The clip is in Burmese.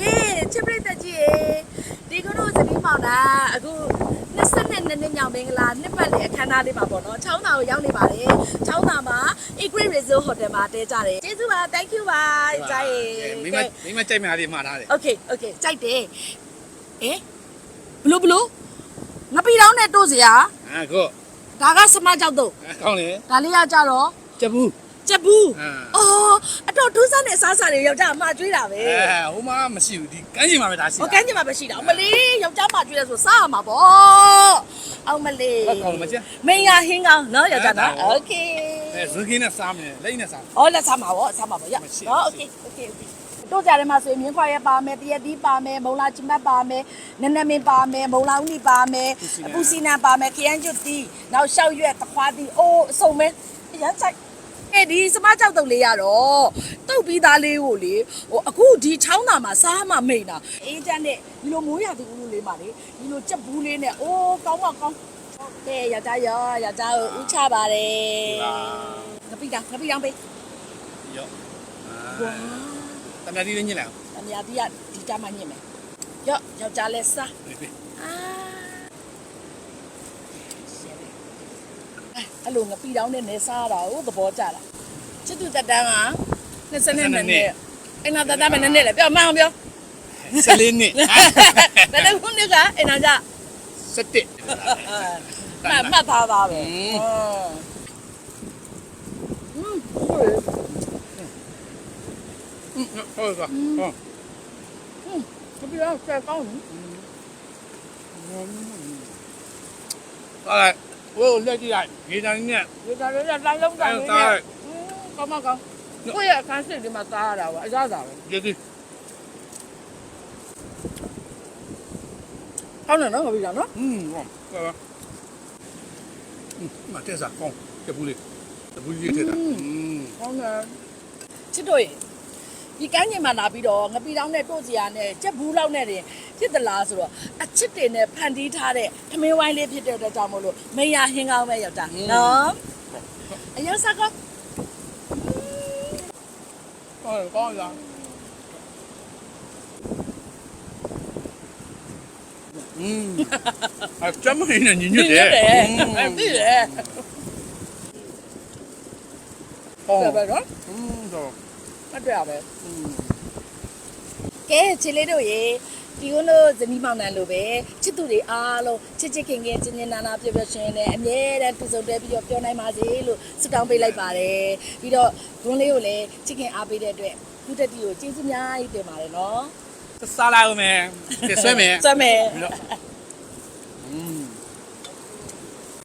ကဲချစ်ပရိသတ်ကြီးရေဒီကုလို့ဇနီးမောင်တာအခု22နှစ်ညောင်မင်္ဂလာနှစ်ပတ်လည်အခမ်းအနားလေးမှာပေါ့နော်ချောင်းသာကိုရောက်နေပါတယ်ချောင်းသာမှာ Egree Resort Hotel မှာတဲကြတယ်ကျေးဇူးပါ thank you ပါကြိုက်ရေမိမမိမကြိုက်မှအားဒီမှာထားတယ် okay okay ကြိုက်တယ်အဲဘလို့ဘလို့ငပီတောင်းနဲ့တို့စရာအာကို့ဒါကစမကြောက်တော့ကောင်းလေဒါလေးကကြတော့ကြဘူး ကြက်ဘူး အာ အော်အတော့ဒူးစားနဲ့စားစားတွေယောက်ျားအမကျွေးတာပဲ အဲဟိုမှာမရှိဘူးဒီကမ်းခြေမှာပဲဒါရှိ ဟိုကန်းကျင်မှာပဲရှိတာအမလေးယောက်ျားမကျွေးတယ်ဆိုစားရမှာပေါ့အောင်မလေး ဟုတ်ကောင်းမကျ မင်းရဟင်းကောင်းနော်ယောက်ျားနော်โอเค အဲဇွန်ကင်းနဲ့စားမယ်လက်နဲ့စား ဟောလက်စားမှာပေါ့စားမှာပေါ့ရ မရှိ နော်โอ မရှိ เคโอเคโอเคတို့ကြတယ်မှာဆိုရင်မြင်းခွာရဲပါမယ်တရက်တီးပါမယ်မုံလာချမတ်ပါမယ်နနမင်းပါမယ်မုံလာဦးနီပါမယ်အပူစီနာပါမယ်ခရမ်းကျွတ်တီးနောက်ရှောက်ရွက်တခွားတီးအိုးအစုံမဲအရမ်းစိုက် အဲ့ဒီစမကြောက်တုတ်လေးရတော့တုတ်ပြီးသားလေးကိုလေဟိုအခုဒီချောင်းသားမှာစားမှမိန်တာအေးတန်းနဲ့ဒီလိုမိုးရသူဦးလေးမှာလေဒီလိုကြက်ဘူးလေးနဲ့အိုးကောင်းမကောင်းကဲယောက်ျားရောယောက်ျားကိုဥချပါတယ်ငပိတောင်ငပိတောင်ပေးရောဝါတမန်ကြီးလေးညစ်လိုက်အများကြီးကဒီကြမှာညင်မယ်ရော့ယောက်ျားလဲစားအော အဲ့လိုငပီတောင်းနဲ့နေစားတာကိုသဘောကျတာချစ်သူတက်တန်းက22နှစ်အဲ့နာတက်တန်းမနဲ့နဲ့လေပြောမအောင်ပြော14နှစ်တက်တန်းခုနှစ်ကအဲ့နာကြ17မမသားသားပဲอืมဟုတ်ကဲ့ဟုတ်ကဲ့ဘယ်လိုဆက်ကောင်းလဲဟုတ်ကဲ့ ဝိုးလက်ကြည့်လိုက်ဒီတိုင်းနဲ့ ဒီကလေးကတိုင်းလုံးတိုင်းလေးနဲ့ကောင်းမကောင်းကိုယ့်ရဲ့အခန်းစစ်ဒီမှာစားရတာပါအစားစားပဲ ဒီဒီ ဟောင်းနေနော်ငပိတောင်းနော် อืมဟုတ်ကဲ့อืมမတက်စားကောင်းကျဘူးလေးကျဘူးလေးထက်တာอืม ဟောင်းနေချစ်တို့ရေ ဒီကန်းကျင်မှာလာပြီးတော့ငပိတောင်းနဲ့တို့စီယာနဲ့ကြက်ဘူးလောက်နဲ့တင်ဖြစ်သလားဆိုတော့အချစ်တွေနဲ့ဖန်တီးထားတဲ့ထမင်းဝိုင်းလေးဖြစ်တဲ့အတွက်ကြောင့်မို့လို့မရဟင်းကောင်းပဲရောက်တာနော်အရင်စားကော ဟုတ်ကောင်းလားอืมအကျမင်းနဲ့ညညွတ်တယ် အဲ့ဒီလေ ဟုတ် ဒါပဲနော် อืมတော့ မတွေ့ရပဲကဲချစ်လေးတို့ရေဒီကုန်းတို့ဇနီးမောင်နှံလိုပဲချစ်သူတွေအားလုံးချစ်ချစ်ခင်ခင်ချင်းချင်းနာနာပြပြရှင်နဲ့အမြဲတမ်းတူဆုံတဲပြီးတော့ပြောနိုင်ပါစေလို့ဆုတောင်းပေးလိုက်ပါတယ်ပြီးတော့ဂွန်းလေးကိုလည်းချစ်ခင်အားပေးတဲ့အတွက်ခုတက်တီကိုကျေးဇူးများကြီးတင်ပါတယ်နော်စားလိုက်ဦးမယ်ဆွဲမယ်ဆွဲမယ်ပြီးတော့อืม